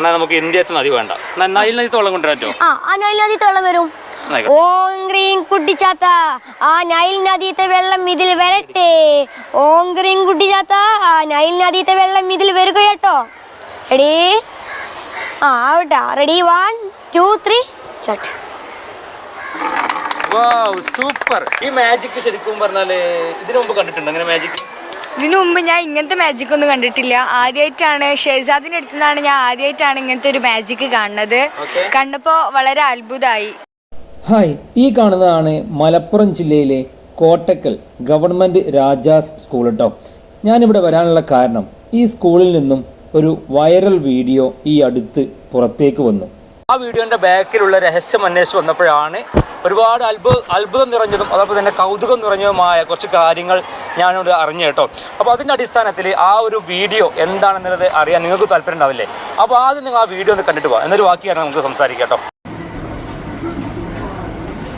എന്നാൽ നമുക്ക് ഇന്ത്യത്തെ നദി വേണ്ട. നൈൽ നദി തോളം കൊണ്ടുവരാൻ പറ്റുമോ? ആ ആ നൈൽ നദി തോളം വരും. ഓം ഗ്രീൻ കുട്ടിച്ചാത്ത ആ നൈൽ നദിയത്തെ വെള്ളം ഇതിൽ വരട്ടെ. ഓം ഗ്രീൻ കുട്ടിച്ചാത്ത ആ നൈൽ നദിയത്തെ വെള്ളം ഇതിൽ വരിക കേട്ടോ. റെഡി ആ ആവട്ടെ. Ready one two three start super ഈ മാജിക് ശരിക്കും പറഞ്ഞാൽ ഇതിനു മുമ്പ് കണ്ടിട്ടുണ്ട്? അങ്ങനെ മാജിക് ഇതിനു മുമ്പ് ഞാൻ ഇങ്ങനത്തെ മാജിക് ഒന്നും കണ്ടിട്ടില്ല. ആദ്യമായിട്ടാണ് ഷെഹസാദിന്റെ അടുത്തു നിന്നാണ് ഞാൻ ആദ്യമായിട്ടാണ് ഇങ്ങനത്തെ ഒരു മാജിക് കാണുന്നത്. കണ്ടപ്പോ കണ്ടപ്പോൾ വളരെ അത്ഭുതമായി. ഹായ് ഈ കാണുന്നതാണ് മലപ്പുറം ജില്ലയിലെ കോട്ടക്കൽ ഗവൺമെന്റ് രാജാസ് സ്കൂൾ കേട്ടോ ഞാനിവിടെ വരാനുള്ള കാരണം ഈ സ്കൂളിൽ നിന്നും ഒരു വൈറൽ വീഡിയോ ഈ അടുത്ത് പുറത്തേക്ക് വന്നു. ആ വീഡിയോന്റെ ബാക്കിലുള്ള രഹസ്യം അന്വേഷിച്ച് വന്നപ്പോഴാണ് ഒരുപാട് അത്ഭുത അത്ഭുതം നിറഞ്ഞതും അതോടൊപ്പം തന്നെ കൗതുകം നിറഞ്ഞതുമായ കുറച്ച് കാര്യങ്ങൾ ഞാനിവിടെ അറിഞ്ഞു കേട്ടോ. അപ്പോൾ അതിന്റെ അടിസ്ഥാനത്തിൽ ആ ഒരു വീഡിയോ എന്താണെന്നുള്ളത് അറിയാൻ നിങ്ങൾക്ക് താല്പര്യം ഉണ്ടാവില്ലേ? അപ്പോൾ ആദ്യം നിങ്ങൾ ആ വീഡിയോ ഒന്ന് കണ്ടിട്ട് പോകാം. എന്നൊരു ബാക്കിയാണ് നമുക്ക് സംസാരിക്കാം കേട്ടോ.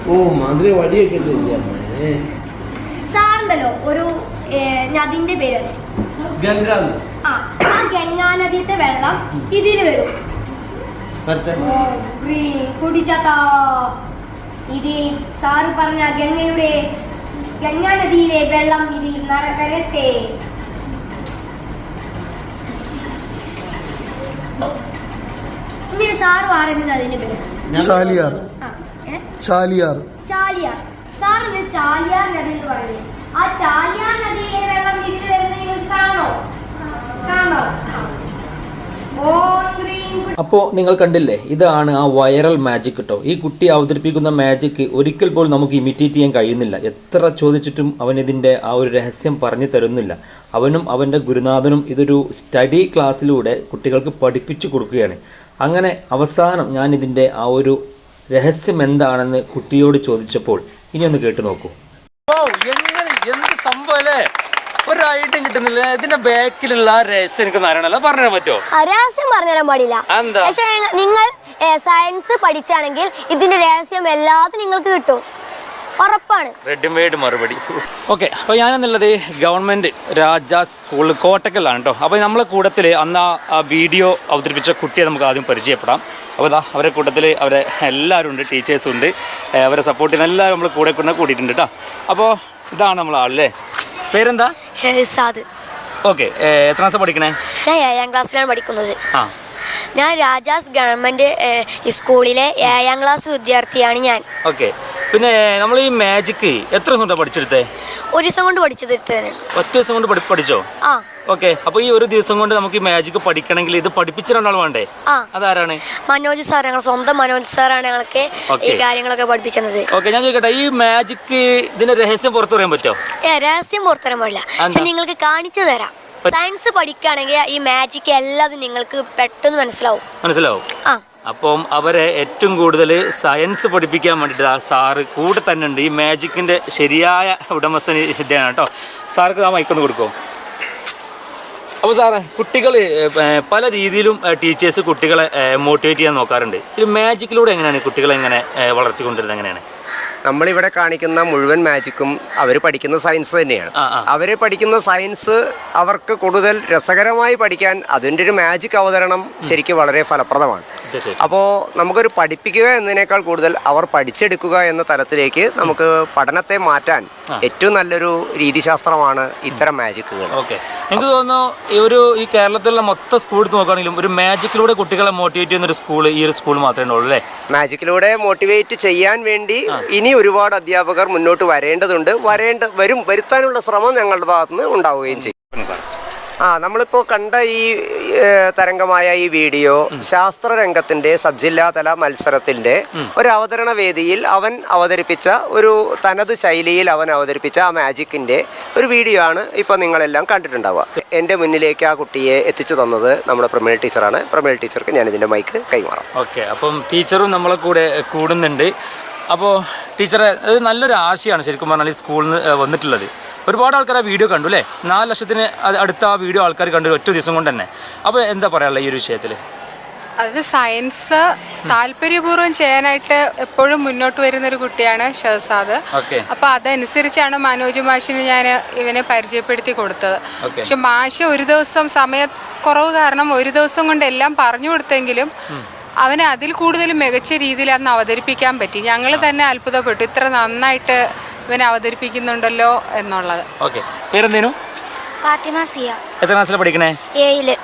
ഓ വടിയൊക്കെ സാറുണ്ടല്ലോ ഒരു നദിന്റെ പേര്. ഗംഗാ ആ ആ ഗംഗാ നദിയിലത്തെ വെള്ളം ഇതിൽ വരും. കുടിച്ചാത്ത ഇത് സാറ് പറഞ്ഞ ഗംഗയുടെ ഗംഗാ നദിയിലെ വെള്ളം ഇതിൽ വരട്ടെ. ഇനി സാറ് പറയുന്നത് അതിന്റെ പേര്. ചാലിയാർ? ചാലിയാർ. ചാലിയാർ. സാറിന് ചാലിയാർ നദി എന്ന് പറയുന്നത് ആ ചാലിയാർ നദിയിലെ വെള്ളം ഇതിൽ വരുന്നത് കാണോ? കാണോ? അപ്പോൾ നിങ്ങൾ കണ്ടില്ലേ ഇതാണ് ആ വൈറൽ മാജിക് കേട്ടോ ഈ കുട്ടി അവതരിപ്പിക്കുന്ന മാജിക് ഒരിക്കൽ പോലും നമുക്ക് ഇമിറ്റേറ്റ് ചെയ്യാൻ കഴിയുന്നില്ല. എത്ര ചോദിച്ചിട്ടും അവൻ ഇതിന്റെ ആ ഒരു രഹസ്യം പറഞ്ഞു തരുന്നില്ല. അവനും അവന്റെ ഗുരുനാഥനും ഇതൊരു സ്റ്റഡി ക്ലാസ്സിലൂടെ കുട്ടികൾക്ക് പഠിപ്പിച്ചു കൊടുക്കുകയാണ്. അങ്ങനെ അവസാനം ഞാൻ ഇതിന്റെ ആ ഒരു രഹസ്യം എന്താണെന്ന് കുട്ടിയോട് ചോദിച്ചപ്പോൾ ഇനി ഒന്ന് കേട്ടു നോക്കൂ. എന്ത് സംഭവം ഒരു ഐഡിയ കിട്ടുന്നില്ല. ഇതിന്റെ ബാക്കിലുള്ള ആ രഹസ്യം എനിക്ക് അറിയണല്ലോ പറഞ്ഞു പറ്റുമോ? ആ, രഹസ്യം പറഞ്ഞുതരാൻ പാടില്ല? പക്ഷെ നിങ്ങൾ സയൻസ് പഠിച്ചാണെങ്കിൽ ഇതിന്റെ രഹസ്യം എല്ലാതും നിങ്ങൾക്ക് കിട്ടും. ഉറപ്പാണ്. റെഡിമെയ്ഡ് മറുപടി. ഓക്കെ അപ്പോൾ ഞാനെന്നുള്ളത് ഗവൺമെന്റ് രാജ സ്കൂൾ കോട്ടക്കലാണ് കേട്ടോ അപ്പോൾ നമ്മളെ കൂട്ടത്തിൽ അന്ന് ആ- വീഡിയോ അവതരിപ്പിച്ച കുട്ടിയെ നമുക്ക് ആദ്യം പരിചയപ്പെടാം. അപ്പോൾ ഇതാ അവരെ കൂട്ടത്തിൽ അവരെ എല്ലാവരും ഉണ്ട് ടീച്ചേഴ്സും ഉണ്ട്. അവരെ സപ്പോർട്ട് ചെയ്യുന്ന എല്ലാവരും നമ്മൾ കൂടെ കൊണ്ട് കൂട്ടിയിട്ടുണ്ട് കേട്ടോ അപ്പോൾ ഇതാണ് നമ്മൾ ആളല്ലേ പേരെന്താ? ഷെഹസാദ്. ഓക്കെ എത്ര ക്ലാസ് പഠിക്കണേ? ഞാൻ ഏഴാം ക്ലാസ്സിലാണ് പഠിക്കുന്നത്. ആ. ഞാൻ രാജാസ് ഗവൺമെന്റ് സ്കൂളിലെ ഏഴാം ക്ലാസ് വിദ്യാർത്ഥിയാണ് ഞാൻ. ഓക്കെ. പിന്നെ നമ്മൾ ഈ മാജിക് എത്ര ദിവസം കൊണ്ടാണ് പഠിച്ചെടുത്തേ? ഒരു ദിവസം കൊണ്ട് പഠിച്ചു തീർത്തതാണ് ഒറ്റ ദിവസം കൊണ്ട് പഠി പഠിച്ചോ? ആ. ഓക്കെ അപ്പൊ ഈ ഒരു ദിവസം കൊണ്ട് നമുക്ക് ഈ മാജിക് പഠിക്കണമെങ്കിൽ ഇത് പഠിപ്പിച്ച രണ്ടാൾ വേണ്ടേ? ആ. അതാരാണ്? മനോജ് സാർ ഞങ്ങൾ സ്വന്തം മനോജ് സാറാണ് ഞങ്ങൾക്ക് ഈ Okay. കാര്യങ്ങളൊക്കെ പഠിപ്പിച്ചത്. ഓക്കെ ഞാൻ ചോദിക്കട്ടെ ഈ മാജിക് ഇതിന്റെ രഹസ്യം പുറത്തു പറയാൻ പറ്റോ ഏ രഹസ്യം പുറത്തരാൻ പാടില്ല. പക്ഷെ? നിങ്ങൾക്ക് കാണിച്ചു തരാം. പ- സയൻസ് പഠിക്കുകയാണെങ്കിൽ ഈ മാജിക് എല്ലാതും നിങ്ങൾക്ക് പെട്ടെന്ന് മനസ്സിലാവും. മനസ്സിലാവും? ആ. അപ്പം അവരെ ഏറ്റവും കൂടുതൽ സയൻസ് പഠിപ്പിക്കാൻ വേണ്ടിയിട്ട് ആ സാറ് കൂടെ തന്നെ ഉണ്ട്. ഈ മാജിക്കിന്റെ ശരിയായ ഉടമസ്ഥൻ ഇതാണ് കേട്ടോ. സാർക്ക് ആ മൈക്കൊന്ന് കൊടുക്കോ അപ്പോൾ സാറേ കുട്ടികൾ പല രീതിയിലും ടീച്ചേഴ്സ് കുട്ടികളെ മോട്ടിവേറ്റ് ചെയ്യാൻ നോക്കാറുണ്ട്. ഈ മാജിക്കിലൂടെ എങ്ങനെയാണ് കുട്ടികളെ എങ്ങനെ വളർത്തിക്കൊണ്ടിരുന്നത് എങ്ങനെയാണ്? നമ്മളിവിടെ കാണിക്കുന്ന മുഴുവൻ മാജിക്കും അവർ പഠിക്കുന്ന സയൻസ് തന്നെയാണ്. അവർ പഠിക്കുന്ന സയൻസ് അവർക്ക് കൂടുതൽ രസകരമായി പഠിക്കാൻ അതിന്റെ ഒരു മാജിക് അവതരണം ശരിക്കും വളരെ ഫലപ്രദമാണ്. അപ്പോൾ നമുക്കൊരു പഠിപ്പിക്കുക എന്നതിനേക്കാൾ കൂടുതൽ അവർ പഠിച്ചെടുക്കുക എന്ന തലത്തിലേക്ക് നമുക്ക് പഠനത്തെ മാറ്റാൻ ഏറ്റവും നല്ലൊരു രീതിശാസ്ത്രമാണ് ഇത്തരം മാജിക്കുകൾ. ഓക്കെ. എനിക്ക് തോന്നുന്നു ഈ ഒരു ഈ കേരളത്തിലുള്ള മൊത്തം സ്കൂൾ എടുത്ത് നോക്കുകയാണെങ്കിലും ഒരു മാജിക്കിലൂടെ കുട്ടികളെ മോട്ടിവേറ്റ് ചെയ്യുന്ന ഒരു സ്കൂൾ ഈ ഒരു സ്കൂൾ മാത്രമേ ഉള്ളൂ അല്ലേ? മാജിക്കിലൂടെ മോട്ടിവേറ്റ് ചെയ്യാൻ വേണ്ടി ഇനി ഒരുപാട് അധ്യാപകർ മുന്നോട്ട് വരേണ്ടതുണ്ട്. വരേണ്ട വരും വരുത്താനുള്ള ശ്രമം ഞങ്ങളുടെ ഭാഗത്തുനിന്ന് ഉണ്ടാവുകയും ചെയ്യും. ആ നമ്മളിപ്പോൾ കണ്ട ഈ തരംഗമായ ഈ വീഡിയോ ശാസ്ത്ര രംഗത്തിന്റെ സബ് ജില്ലാതല മത്സരത്തിന്റെ ഒരു അവതരണ വേദിയിൽ അവൻ അവതരിപ്പിച്ച ഒരു തനത് ശൈലിയിൽ അവൻ അവതരിപ്പിച്ച ആ മാജിക്കിന്റെ ഒരു വീഡിയോ ആണ് ഇപ്പോൾ നിങ്ങളെല്ലാം കണ്ടിട്ടുണ്ടാവുക. എന്റെ മുന്നിലേക്ക് ആ കുട്ടിയെ എത്തിച്ചു തന്നത് നമ്മുടെ പ്രമേൽ ടീച്ചറാണ്. പ്രമേൽ ടീച്ചർക്ക് ഞാൻ ഇതിന്റെ മൈക്ക് കൈമാറാം. ഓക്കെ അപ്പം ടീച്ചറും നമ്മളെ കൂടെ കൂടുന്നുണ്ട്. അപ്പോൾ ടീച്ചറെ അത് നല്ലൊരു ആശയമാണ് ശരിക്കും പറഞ്ഞാൽ ഈ സ്കൂളിൽ നിന്ന് വന്നിട്ടുള്ളത്. ഒരുപാട് ആൾക്കാർ ആ വീഡിയോ കണ്ടു അല്ലേ? നാല് ലക്ഷത്തിന് അത് അടുത്ത ആ വീഡിയോ ആൾക്കാർ കണ്ടു ഒറ്റ ദിവസം കൊണ്ട് തന്നെ. അപ്പോൾ എന്താ പറയാനുള്ള ഈ ഒരു വിഷയത്തിൽ അത് സയൻസ് താല്പര്യപൂർവം ചെയ്യാനായിട്ട് എപ്പോഴും മുന്നോട്ട് വരുന്ന ഒരു കുട്ടിയാണ് ഷഹസാദ്. അപ്പൊ അതനുസരിച്ചാണ് മനോജ് മാഷിന് ഞാൻ ഇവനെ പരിചയപ്പെടുത്തി കൊടുത്തത്. പക്ഷെ മാഷ് ഒരു ദിവസം സമയക്കുറവ് കാരണം ഒരു ദിവസം കൊണ്ട് എല്ലാം പറഞ്ഞു കൊടുത്തെങ്കിലും അവനെ അതിൽ കൂടുതൽ മികച്ച രീതിയിൽ അന്ന് അവതരിപ്പിക്കാൻ പറ്റി. ഞങ്ങൾ തന്നെ അത്ഭുതപ്പെട്ടു. ഇത്ര നന്നായിട്ട് ഇവനെ അവതരിപ്പിക്കുന്നുണ്ടല്ലോ എന്നുള്ളത്. ഓക്കെ. പേരെന്തേനു? ഫാത്തിമ സിയ. എത്ര പഠിക്കണേ? ഏയിൽ.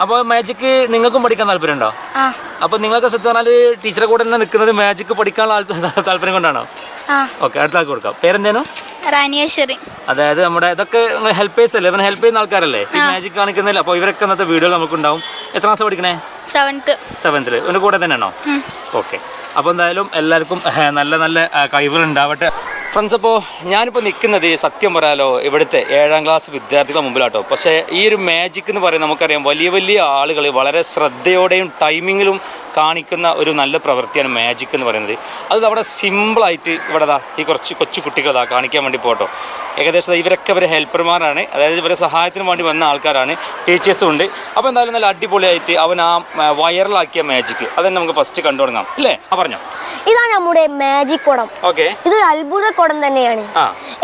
അപ്പോൾ മാജിക്ക് നിങ്ങൾക്കും പഠിക്കാൻ താല്പര്യമുണ്ടോ ആ. അപ്പോൾ നിങ്ങളൊക്കെ സത്യം പറഞ്ഞാൽ ടീച്ചറെ കൂടെ തന്നെ നിൽക്കുന്നത് മാജിക്ക് പഠിക്കാനുള്ള ആൾ- താല്പര്യം കൊണ്ടാണോ? ആ. ഓക്കെ അടുത്ത ആൾക്ക് കൊടുക്കാം. പേരെന്തേനു? റാനിയേശ്വരി അതായത് നമ്മുടെ ഇതൊക്കെ ഹെൽപ്പേഴ്സ് അല്ലേ? ഇവനെ ഹെൽപ്പ് ചെയ്യുന്ന ആൾക്കാരല്ലേ? ഈ മാജിക് കാണിക്കുന്നില്ല അപ്പോൾ ഇവരൊക്കെ ഇന്നത്തെ വീഡിയോ നമുക്കുണ്ടാവും. എത്ര ക്ലാസ് പഠിക്കണേ? സെവൻത്ത്. സെവൻത്തിൽ ഇവന്റെ കൂടെ തന്നെയാണോ? ഓക്കെ. അപ്പോൾ എന്തായാലും എല്ലാവർക്കും നല്ല നല്ല കഴിവുകൾ ഉണ്ടാവട്ടെ. ഫ്രണ്ട്സ് അപ്പോൾ ഞാനിപ്പോൾ നിൽക്കുന്നത് സത്യം പറയാലോ ഇവിടുത്തെ ഏഴാം ക്ലാസ് വിദ്യാർത്ഥികളുടെ മുമ്പിലാട്ടോ. പക്ഷേ ഈ ഒരു മാജിക് എന്ന് പറയുന്നത് നമുക്കറിയാം വലിയ വലിയ ആളുകൾ വളരെ ശ്രദ്ധയോടെയും ടൈമിങ്ങിലും കാണിക്കുന്ന ഒരു നല്ല പ്രവൃത്തിയാണ് മാജിക് എന്ന് പറയുന്നത്. അത് അവിടെ സിമ്പിളായിട്ട് ഇവിടെ ഈ കുറച്ച് കൊച്ചു കുട്ടികൾ ദാ കാണിക്കാൻ വേണ്ടി പോട്ടോ ഏകദേശം ഇവരൊക്കെ ഇവരെ ഹെൽപ്പർമാരാണ്. അതായത് ഇവരെ സഹായത്തിന് വേണ്ടി വന്ന ആൾക്കാരാണ്. ടീച്ചേഴ്സും ഉണ്ട്. അപ്പോൾ എന്തായാലും നല്ല അടിപൊളിയായിട്ട് അവൻ ആ വൈറലാക്കിയ മാജിക് അതന്നെ നമുക്ക് ഫസ്റ്റ് കണ്ടു തുടങ്ങാം. അല്ലേ? ആ പറഞ്ഞോ. ഇതാണ് നമ്മുടെ മാജിക് കുടം. ഓക്കെ ഇതൊരു അത്ഭുത കുടം തന്നെയാണ്.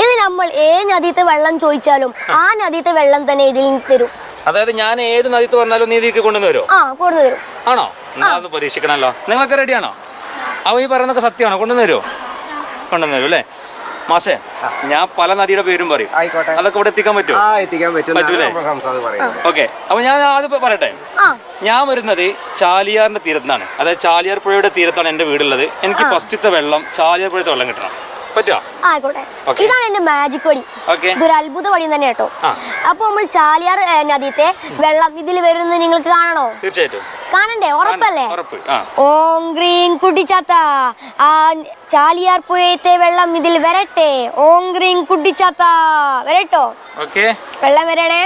ഇത് നമ്മൾ ഏത് നദീത്തെ വെള്ളം ചോദിച്ചാലും ആ. നദീത്തെ വെള്ളം തന്നെ ഇതിൽ തരും. അതായത് ഞാൻ ഏത് നദിത്ത് പറഞ്ഞാലും നീ ഇതിലേക്ക് കൊണ്ടുവരുമോ ആ കൊണ്ടുവരും ആണോ? അത് പരീക്ഷിക്കണമല്ലോ നിങ്ങളൊക്കെ റെഡിയാണോ അവ ഈ പറയുന്നതൊക്കെ സത്യമാണോ? കൊണ്ടുവന്നു തരുമോ കൊണ്ടുവന്നു തരും അല്ലേ? മാഷേ ഞാൻ പല നദിയുടെ പേരും പറയും. ആയിക്കോട്ടെ. അതൊക്കെ ഇവിടെ എത്തിക്കാൻ പറ്റുമോ? ആ എത്തിക്കാൻ പറ്റൂലേ? പറ്റും പറയുന്നത്. ഓക്കെ. അപ്പൊ ഞാൻ ആദ്യം പറയട്ടെ. ആ. ഞാൻ വരുന്നത് ചാലിയാറിന്റെ തീരത്താണ്. അതായത് ചാലിയാർ പുഴയുടെ തീരത്താണ് എന്റെ വീടുള്ളത്. എനിക്ക് ഫസ്റ്റത്തെ വെള്ളം ചാലിയാർ പുഴത്തെ വെള്ളം കിട്ടണം. പറ്റുമോ ആയിക്കോട്ടെ. Okay. ഇതാണ് എന്റെ മാജിക് വടി. ഇതൊരു അത്ഭുത വടി തന്നെ കേട്ടോ. അപ്പൊ നമ്മൾ ചാലിയാർ നദീത്തെ വെള്ളം ഇതിൽ വരുന്നത് നിങ്ങൾക്ക് കാണണോ? തീർച്ചയായിട്ടും. കാണണ്ടേ? ഉറപ്പല്ലേ? ഉറപ്പ്. ഓം ഗ്രീൻ കുട്ടിച്ചാത്ത. ആ ചാലിയാർ പുഴയത്തെ വെള്ളം ഇതിൽ വരട്ടെ. ഓം ഗ്രീൻ കുട്ടിച്ചാത്ത. വരട്ടോ? വെള്ളം വരണേ.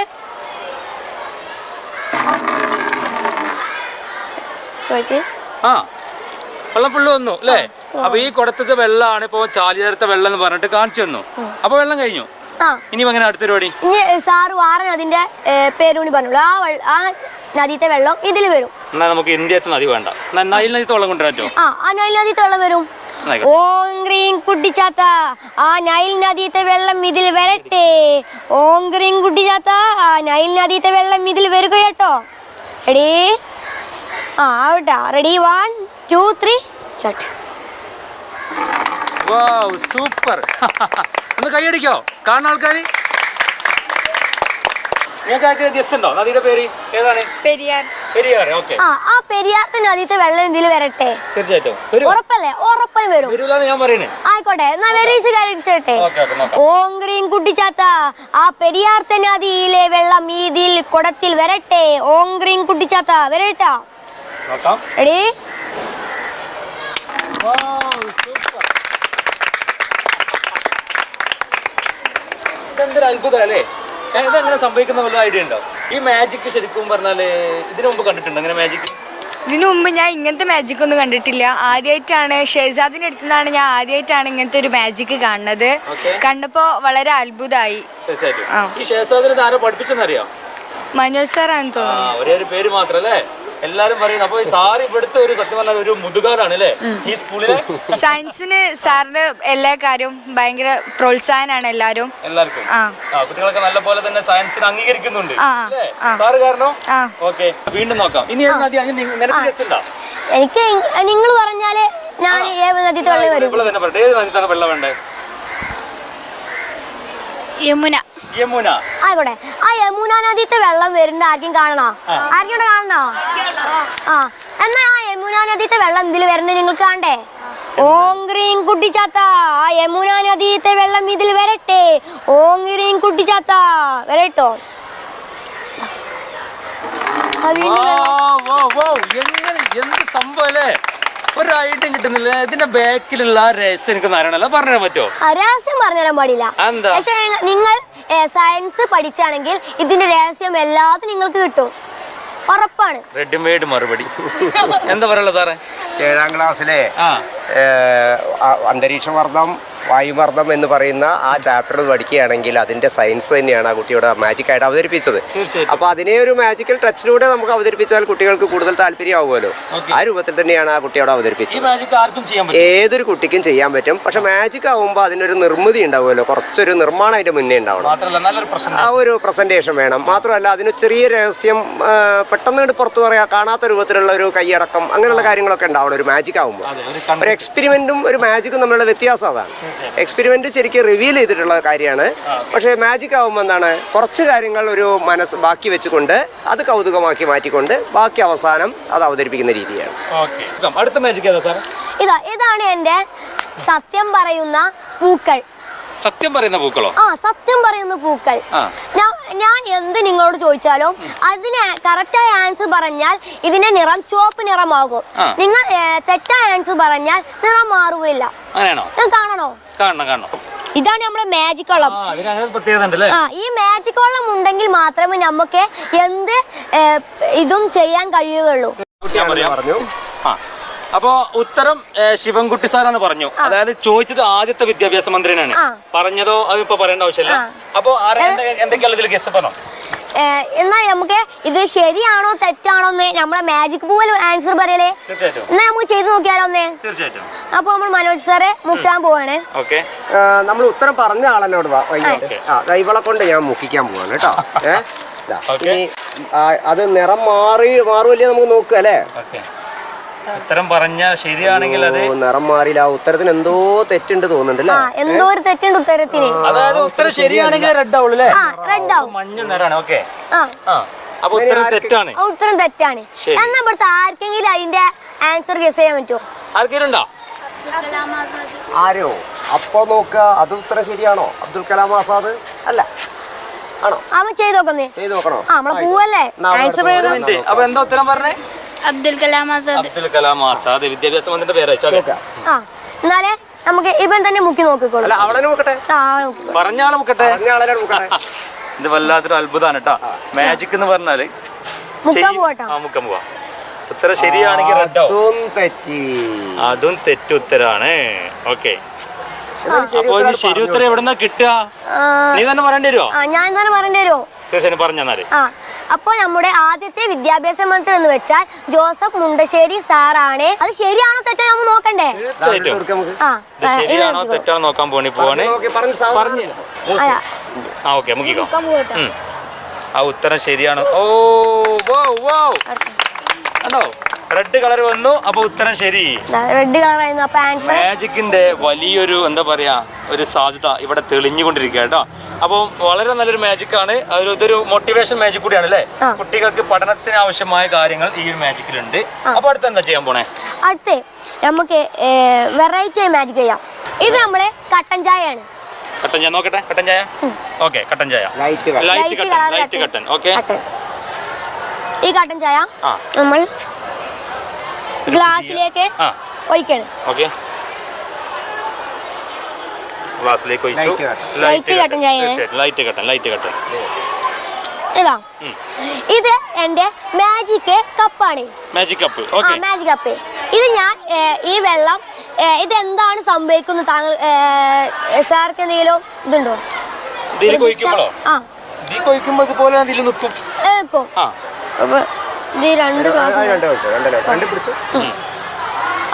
വെള്ളം ഫുള്ള് വന്നു അല്ലേ? അപ്പൊ ഈ കുടത്തത്തെ വെള്ളമാണ്. ഇപ്പൊ ചാലിയാരത്തെ വെള്ളം എന്ന് പറഞ്ഞിട്ട് കാണിച്ചു തന്നു. അപ്പൊ വെള്ളം കഴിഞ്ഞു? ഇനി അങ്ങനെ അടുത്ത പരിപാടി? ഇനി സാറ് വാറൻ അതിന്റെ പേരൂണി പറഞ്ഞോളൂ. ആ നദീത്തെ ആ നദിത്തെ വെള്ളം ഇതിൽ വരും. എന്നാ നമുക്ക് ഇന്ത്യത്തെ നദി വേണ്ട. നൈൽ നദിത്തെ വെള്ളം കൊണ്ടുവരാറ്റോ ആ ആ നൈൽ നദിത്തെ വെള്ളം വരും. ഓം ഗ്രീൻ കുട്ടിച്ചാത്ത ആ നൈൽ നദിത്തെ വെള്ളം ഇതിൽ വരട്ടെ. ഓം ഗ്രീൻ കുട്ടിച്ചാത്ത ആ നൈൽ നദിത്തെ വെള്ളം ഇതിൽ വരിക കേട്ടോ. റെഡി ആ ആവട്ടെ. Ready one two three start wow super ഒന്ന് കൈയടിക്കോ? കാണുന്ന ആൾക്കാർ നിങ്ങൾക്ക് ഗസ്റ്റ് ഉണ്ടോ നദിയുടെ പേര് ഏതാണ്? പെരിയാർ. പെരിയാർ ഓക്കെ ആ ആ പെരിയാത്ത വെള്ളം വരട്ടെ? തീർച്ചയായിട്ടും. ഉറപ്പല്ലേ? ഉറപ്പായി വരും. വരൂലെന്ന് ഞാൻ പറയണേ. ആയിക്കോട്ടെ എന്നാ കഴിച്ചോട്ടെ കുട്ടിച്ചാത്ത ആ പെരിയാർത്ത നദിയിലെ വെള്ളം ഇതിൽ കുടത്തിൽ വരട്ടെ. കുട്ടിച്ചാത്ത റെഡി ഇതെന്തൊരു അത്ഭുതം അല്ലേ? ഇതെങ്ങനെ സംഭവിക്കുന്ന വല്ല ഐഡിയ ഉണ്ടോ? ഈ മാജിക് ശരിക്കും പറഞ്ഞാൽ ഇതിനു മുമ്പ് കണ്ടിട്ടുണ്ടോ? അങ്ങനെ മാജിക് ഇതിനു മുമ്പ് ഞാൻ ഇങ്ങനത്തെ മാജിക് ഒന്നും കണ്ടിട്ടില്ല. ആദ്യമായിട്ടാണ് ഷെഹസാദിന്റെ അടുത്തു നിന്നാണ് ഞാൻ ആദ്യമായിട്ടാണ് ഇങ്ങനത്തെ ഒരു മാജിക് കാണുന്നത്. കണ്ടപ്പോ കണ്ടപ്പോൾ വളരെ അത്ഭുതമായി. തീർച്ചയായിട്ടും. ഈ ആരോ പഠിപ്പിച്ചെന്നറിയോ? മനോജ് സാറാണ് ആ തോന്നുന്നു ഒരേ ഒരു പേര് മാത്രം അല്ലേ? എല്ലാരും പറയുന്നു അപ്പൊ ഈ സാർ ഇവിടുത്തെ ഒരു സത്യം പറഞ്ഞാൽ ഒരു മുതുകാനാണ് അല്ലേ? ഈ സ്കൂളിലെ സയൻസിന് സാറിന് എല്ലാ കാര്യവും ഭയങ്കര പ്രോത്സാഹനാണ് എല്ലാരും. എല്ലാവർക്കും. ആ. കുട്ടികളൊക്കെ നല്ല പോലെ തന്നെ സയൻസിന് അംഗീകരിക്കുന്നുണ്ട്. അല്ലേ? സാറ് കാരണം. ഓക്കെ വീണ്ടും നോക്കാം. ഇനി നദി? അങ്ങനെ നിനക്ക് ഉണ്ടോ? എനിക്ക് നിങ്ങൾ പറഞ്ഞാൽ ഞാൻ ഏത് നദി തള്ളി വരും? ഏത് നദി തന്നെ വെള്ളം വേണ്ടേ യമുന. യമുന. ആയിക്കോട്ടെ. ആ യമുന നദിത്തെ വെള്ളം വരുന്നത് ആർക്കും കാണണോ? ആർക്കും കാണണോ? ആ. എന്നാ ആ യമുന നദിത്തെ വെള്ളം ഇതിൽ വരുന്നത് നിങ്ങൾക്ക് കാണണ്ടേ? ഓം ഗ്രീൻ കുട്ടിച്ചാത്ത ആ യമുന നദിത്തെ വെള്ളം ഇതിൽ വരട്ടെ. ഓം ഗ്രീൻ കുട്ടിച്ചാത്ത വരട്ടോ. എങ്ങനെ എന്ത് സംഭവം അല്ലേ? ഒരു ഐഡിയ കിട്ടുന്നില്ല. ഇതിന്റെ ബാക്കിലുള്ള ആ രഹസ്യം എനിക്ക് അറിയണല്ലോ പറഞ്ഞു പറ്റുമോ? രഹസ്യം പറഞ്ഞുതരാൻ പാടില്ല? പക്ഷെ നിങ്ങൾ സയൻസ് പഠിച്ചാണെങ്കിൽ ഇതിന്റെ രഹസ്യം എല്ലാതും നിങ്ങൾക്ക് കിട്ടും. ഉറപ്പാണ്. റെഡിമെയ്ഡ് മറുപടി. എന്താ പറയാ സാറേ? ഏഴാം ക്ലാസ്സിലെ ആ. ഏഹ്, അ- അന്തരീക്ഷമർദ്ദം വായുമർദ്ദം എന്ന് പറയുന്ന ആ ചാപ്റ്ററിൽ പഠിക്കുകയാണെങ്കിൽ അതിന്റെ സയൻസ് തന്നെയാണ് ആ കുട്ടിയോട് മാജിക് ആയിട്ട് അവതരിപ്പിച്ചത്. അപ്പോൾ അതിനെ ഒരു മാജിക്കൽ ടച്ചിലൂടെ നമുക്ക് അവതരിപ്പിച്ചാൽ കുട്ടികൾക്ക് കൂടുതൽ താല്പര്യമാവുമല്ലോ. ആ രൂപത്തിൽ തന്നെയാണ് ആ കുട്ടിയോട് അവതരിപ്പിച്ചത്. ഏതൊരു കുട്ടിക്കും ചെയ്യാൻ പറ്റും. പക്ഷെ മാജിക് ആവുമ്പോൾ അതിനൊരു നിർമ്മിതി ഉണ്ടാവുമല്ലോ. കുറച്ചൊരു നിർമ്മാണം അതിന്റെ മുന്നേ ഉണ്ടാവണം. ആ ഒരു പ്രസന്റേഷൻ വേണം. മാത്രമല്ല അതിന് ചെറിയ രഹസ്യം പെട്ടെന്ന് പുറത്തു പറയാ. കാണാത്ത രൂപത്തിലുള്ള ഒരു കൈയടക്കം അങ്ങനെയുള്ള കാര്യങ്ങളൊക്കെ ഉണ്ടാവണം ഒരു മാജിക് ആവുമ്പോൾ ഒരു എക്സ്പെരിമെന്റും ഒരു മാജിക്കും തമ്മിലുള്ള വ്യത്യാസം അതാണ്. എക്സ്പെരിമെന്റ് ശരിക്കും റിവീൽ ചെയ്തിട്ടുള്ള കാര്യമാണ്. പക്ഷേ മാജിക് ആവുമ്പോൾ എന്താണ്? കുറച്ച് കാര്യങ്ങൾ ഒരു മനസ്സ് ബാക്കി വെച്ചുകൊണ്ട് അത് കൗതുകമാക്കി മാറ്റിക്കൊണ്ട് ബാക്കി അവസാനം അത് അവതരിപ്പിക്കുന്ന രീതിയാണ്. ഓക്കെ അടുത്ത മാജിക് ഏതാ സാർ ഇതാ ഇതാണ് എന്റെ സത്യം പറയുന്ന പൂക്കൾ. സത്യം പറയുന്ന പൂക്കളോ? ആ സത്യം പറയുന്ന പൂക്കൾ. ആ. ഞാൻ ഞാൻ എന്ത് നിങ്ങളോട് ചോദിച്ചാലും അതിന് കറക്റ്റായ ആൻസർ പറഞ്ഞാൽ ഇതിന്റെ നിറം ചുവപ്പ് നിറമാകും. നിങ്ങൾ തെറ്റായ ആൻസർ പറഞ്ഞാൽ നിറം മാറുകയില്ല. അങ്ങനെയാണോ? ഞാൻ കാണണോ? കാണണം കാണണം. ഇതാണ് നമ്മുടെ മാജിക് വള്ളം ആ ഈ മാജിക് വള്ളം ഉണ്ടെങ്കിൽ മാത്രമേ നമുക്ക് എന്ത് ഇതും ചെയ്യാൻ കഴിയുകയുള്ളൂ. പറഞ്ഞു. ആ. അപ്പോ ഉത്തരം ശിവൻകുട്ടി സാറാന്ന് പറഞ്ഞു. അതായത് ചോദിച്ചത് ആദ്യത്തെ വിദ്യാഭ്യാസ മന്ത്രിനാണ്. പറഞ്ഞതോ അത് ഇപ്പൊ പറയേണ്ട ആവശ്യമില്ല. അപ്പോ ആരാ എന്തൊക്കെയാണ് ഇതിൽ ഗസ് പറഞ്ഞു? എന്നാ എന്നാൽ നമുക്ക് ഇത് ശരിയാണോ തെറ്റാണോ എന്ന് നമ്മളെ മാജിക് പൂവൽ ആൻസർ പറയലേ. എന്നാ നമുക്ക് ചെയ്തു നോക്കിയാലോ ഒന്ന്? അപ്പൊ നമ്മൾ മനോജ് സാറെ മുക്കാൻ പോവാണ്. ഓക്കെ. നമ്മൾ ഉത്തരം പറഞ്ഞ ആളെന്നോട് ഇവളെ കൊണ്ട് ഞാൻ മുക്കിക്കാൻ പോവാണ് കേട്ടോ. ഏഹ് ദാ, ഓക്കേ. അത് നിറം മാറി മാറുമല്ലേ നമുക്ക് നോക്കുക അല്ലേ? ഓക്കെ. ഉത്തരം പറഞ്ഞ ശരിയാണെങ്കിൽ അത് നിറം മാറിയില്ല. ഉത്തരത്തിന് എന്തോ തെറ്റുണ്ട് തോന്നുന്നുണ്ടല്ലേ? എന്തോ ഒരു തെറ്റുണ്ട് ഉത്തരത്തിന്. അതായത് ഉത്തരം ശരിയാണെങ്കിൽ റെഡ് ആവുള്ളൂ അല്ലേ? റെഡ് ആവും. മഞ്ഞ നിറാണ് ഓക്കെ അപ്പൊ ഉത്തരം തെറ്റാണ്. ഉത്തരം തെറ്റാണ്. എന്നാ ഇവിടുത്തെ ആർക്കെങ്കിലും അതിന്റെ ആൻസർ ഗസ് ചെയ്യാൻ പറ്റുമോ ആർക്കെങ്കിലും ഉണ്ടോ? ആരോ? അപ്പൊ നോക്ക അത് ഉത്തരം ശരിയാണോ? അബ്ദുൽ കലാം ആസാദ് അല്ല. ആണോ? അവൻ ചെയ്ത് നോക്കുന്നേ ചെയ്ത് നോക്കണോ? ആ നമ്മളെ പൂവല്ലേ? ആൻസർ. അപ്പൊ എന്താ ഉത്തരം പറഞ്ഞേ? അബ്ദുൽ കലാം ആസാദ്. അബ്ദുൽ കലാം ആസാദ്. വിദ്യാഭ്യാസ മന്ത്രിന്റെ പേര് വെച്ചോ ആ എന്നാലേ നമുക്ക് ഇവൻ തന്നെ മുക്കി നോക്കിക്കോളൂ. അല്ല അവളെ നോക്കട്ടെ? ആ അവൻ നോക്കിക്കോളൂ. പറഞ്ഞ മുക്കട്ടെ? പറഞ്ഞ നോക്കട്ടെ? ഇത് വല്ലാത്തൊരു അത്ഭുതമാണ് കേട്ടോ. മാജിക് എന്ന് പറഞ്ഞാൽ മുക്കാൻ. പോവാട്ടോ ആ മുക്കാൻ പോവാ. ഉത്തരം ശരിയാണെങ്കിൽ അതും തെറ്റി. അതും തെറ്റുത്തരാണ്. ഓക്കെ. അപ്പൊ ഇനി ഉത്തരം ശരി ഉത്തരം എവിടെന്നാ കിട്ടുക? നീ തന്നെ പറയേണ്ടി വരുമോ ആ ഞാൻ തന്നെ പറയേണ്ടി വരുമോ തീർച്ചയായും പറഞ്ഞാൽ ആ. അപ്പോൾ നമ്മുടെ ആദ്യത്തെ വിദ്യാഭ്യാസ മന്ത്രി എന്ന് വെച്ചാൽ ജോസഫ് മുണ്ടശ്ശേരി സാറാണ്. അത് ശരിയാണോ തെറ്റാണോ നമ്മൾ നോക്കണ്ടേ? ആ ശരിയാണോ തെറ്റാണോ നോക്കാൻ പോണി പോവാണ്. ആ ഓക്കെ ആ ഉത്തരം ശരിയാണ്. ഓ വോ വോ. കണ്ടോ? റെഡ് കളർ വന്നു അപ്പൊ ഉത്തരം ശരി. റെഡ് കളറായിരുന്നു അപ്പൊ ആൻസർ മാജിക്കിന്റെ വലിയൊരു എന്താ പറയാ ഒരു സാധ്യത ഇവിടെ തെളിഞ്ഞുകൊണ്ടിരിക്കുക കേട്ടോ. അപ്പോൾ വളരെ നല്ലൊരു മാജിക് ആണ്. അതൊരു ഇതൊരു മോട്ടിവേഷൻ മാജിക് കൂടിയാണ് അല്ലേ? കുട്ടികൾക്ക് പഠനത്തിന് ആവശ്യമായ കാര്യങ്ങൾ ഈ ഒരു മാജിക്കിലുണ്ട് അപ്പൊ അടുത്ത് എന്താ ചെയ്യാൻ പോണേ? അടുത്ത് നമുക്ക് വെറൈറ്റി മാജിക് ചെയ്യാം. ഇത് നമ്മൾ കട്ടൻ ചായയാണ്. കട്ടൻ ചായ നോക്കട്ടെ കട്ടൻ ചായ? ഓക്കെ കട്ടൻ ചായ. ലൈറ്റ് ലൈറ്റ് ലൈറ്റ് കട്ടൻ ലൈറ്റ് കട്ടൻ ഓക്കെ. ഈ കട്ടൻ ചായ നമ്മൾ ഗ്ലാസ്സിലേക്ക് ഒഴിക്കണം. ഓക്കെ. ഗ്ലാസ്സിലേക്ക് ഒഴിച്ചു. ലൈറ്റ് കട്ടൻ. ചായ. ലൈറ്റ് കട്ടൻ ലൈറ്റ് കട്ടൻ ഇതാ. ഇത് എന്റെ മാജിക് കപ്പാണ് മാജിക് കപ്പ് ആ മാജിക് കപ്പ് ഇത് ഞാൻ ഈ വെള്ളം ഇത് ഇതെന്താണ് സംഭവിക്കുന്നത് താങ്കൾ സാർക്ക് എന്തെങ്കിലും ഇതുണ്ടോ? ഇതിലേക്ക് ഒഴിക്കുമ്പോഴോ ആ. ഇതിലേക്ക് ഒഴിക്കുമ്പോൾ ഇതുപോലെ ഇതിൽ നിൽക്കും. ഇത് രണ്ട്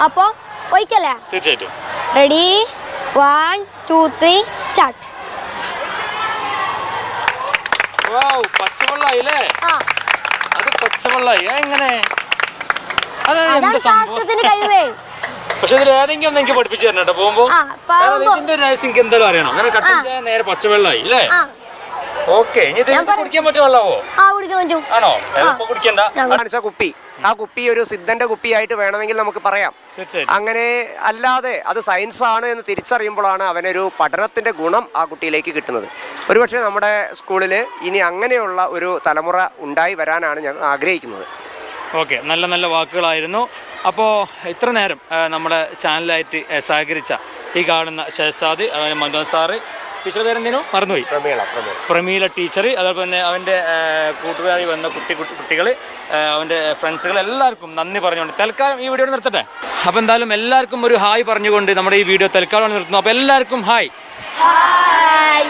അപ്പോൾ ഒഴിക്കല്ലേ? തീർച്ചയായിട്ടും. Ready one two three start wow പച്ചവെള്ളായി അല്ലേ ആ. അത് പച്ചവെള്ളായി. എങ്ങനെ? പക്ഷെ ഇതിൽ ഏതെങ്കിലും ഒന്ന് എനിക്ക് പഠിപ്പിച്ചു തരണം കേട്ടോ പോകുമ്പോ. ഇതിന്റെ രഹസ്യം എന്തായാലും അറിയണം. അങ്ങനെ കട്ടൻ ചായ നേരെ പച്ചവെള്ളായി അല്ലേ ഓക്കെ ഇനി ഇത് കുടിക്കാൻ വെള്ളാവോ ആ കുടിക്കാൻ പറ്റും. ആണോ? കുടിക്കണ്ട. കാണിച്ച കുപ്പി. ആ കുപ്പി ഒരു സിദ്ധന്റെ കുപ്പിയായിട്ട് വേണമെങ്കിൽ നമുക്ക് പറയാം. അങ്ങനെ അല്ലാതെ അത് സയൻസ് ആണ് എന്ന് തിരിച്ചറിയുമ്പോഴാണ് അവനൊരു പഠനത്തിന്റെ ഗുണം ആ കുട്ടിയിലേക്ക് കിട്ടുന്നത്. ഒരുപക്ഷെ നമ്മുടെ സ്കൂളിൽ ഇനി അങ്ങനെയുള്ള ഒരു തലമുറ ഉണ്ടായി വരാനാണ് ഞാൻ ആഗ്രഹിക്കുന്നത്. ഓക്കെ നല്ല നല്ല വാക്കുകളായിരുന്നു. അപ്പോൾ ഇത്ര നേരം നമ്മുടെ ചാനലായിട്ട് സഹകരിച്ച ഈ കാണുന്ന ഷെഹസാദ് അതായത് മനോജ് സാറ് ടീച്ചർ പേരെന്തേനു? മറന്നുപോയി. പ്രമീള പ്രമീള. പ്രമീല ടീച്ചർ അതുപോലെ തന്നെ അവന്റെ കൂട്ടുകാരി വന്ന കുട്ടി കുട്ടികൾ അവന്റെ ഫ്രണ്ട്സുകൾ എല്ലാവർക്കും നന്ദി പറഞ്ഞുകൊണ്ട് തൽക്കാലം ഈ വീഡിയോ നിർത്തട്ടെ? അപ്പോൾ എന്തായാലും എല്ലാവർക്കും ഒരു ഹായ് പറഞ്ഞുകൊണ്ട് നമ്മുടെ ഈ വീഡിയോ തൽക്കാലം നിർത്തുന്നു. അപ്പോൾ എല്ലാവർക്കും ഹായ്. ഹായ്.